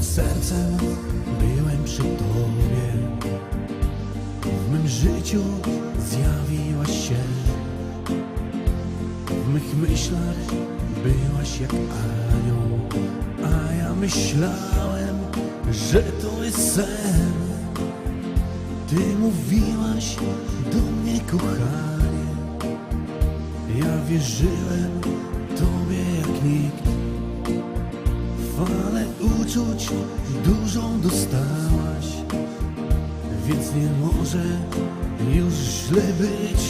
Całym sercem byłem przy Tobie. W mym życiu zjawiłaś się. W mych myślach byłaś jak anioł, a ja myślałem, że to jest sen. Ty mówiłaś do mnie, kochanie. Ja wierzyłem Tobie jak nikt. Uczuć dużą dostałaś, więc nie może już źle być.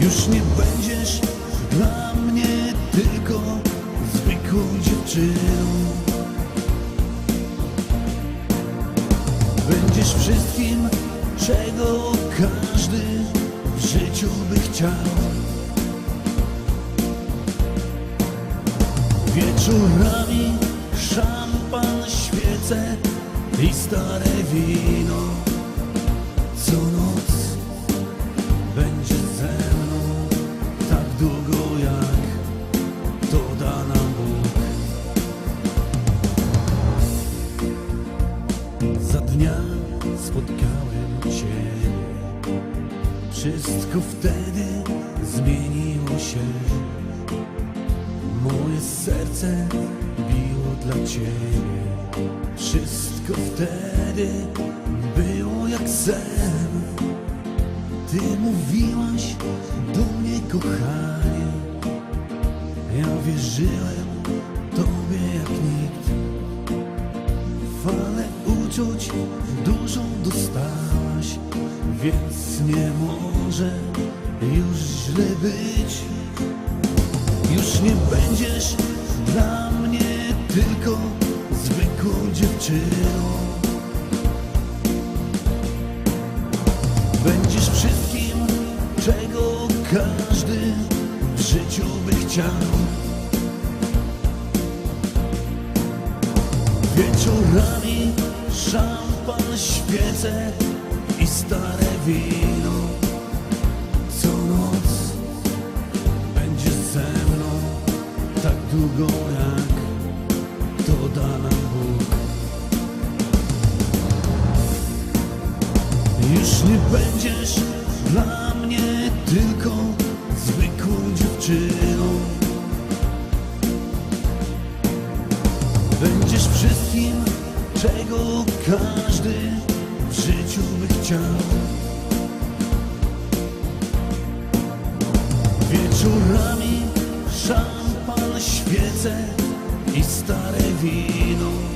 Już nie będziesz dla mnie tylko zwykłą dziewczyną. Będziesz wszystkim, czego każdy w życiu by chciał. Wieczorami świece i stare wino. Co noc będzie ze mną tak długo jak to da nam Bóg. Za dnia spotkałem Cię. Wszystko wtedy zmieniło się. Moje serce biło dla Ciebie. Wszystko wtedy było jak sen. Ty mówiłaś do mnie, kochanie. Ja wierzyłem Tobie jak nikt. Falę uczuć dużą dostałaś, więc nie może już źle być. Już nie będziesz dla mnie tylko zwykłą dziewczyną. Będziesz wszystkim, czego każdy w życiu by chciał. Wieczorami szampan, świece i stare wino. Co noc będzie ze mną tak długo jak to da nam Już nie będziesz dla mnie tylko zwykłą dziewczyną. Będziesz wszystkim, czego każdy w życiu by chciał. Wieczorami szampan, świece i stare wino.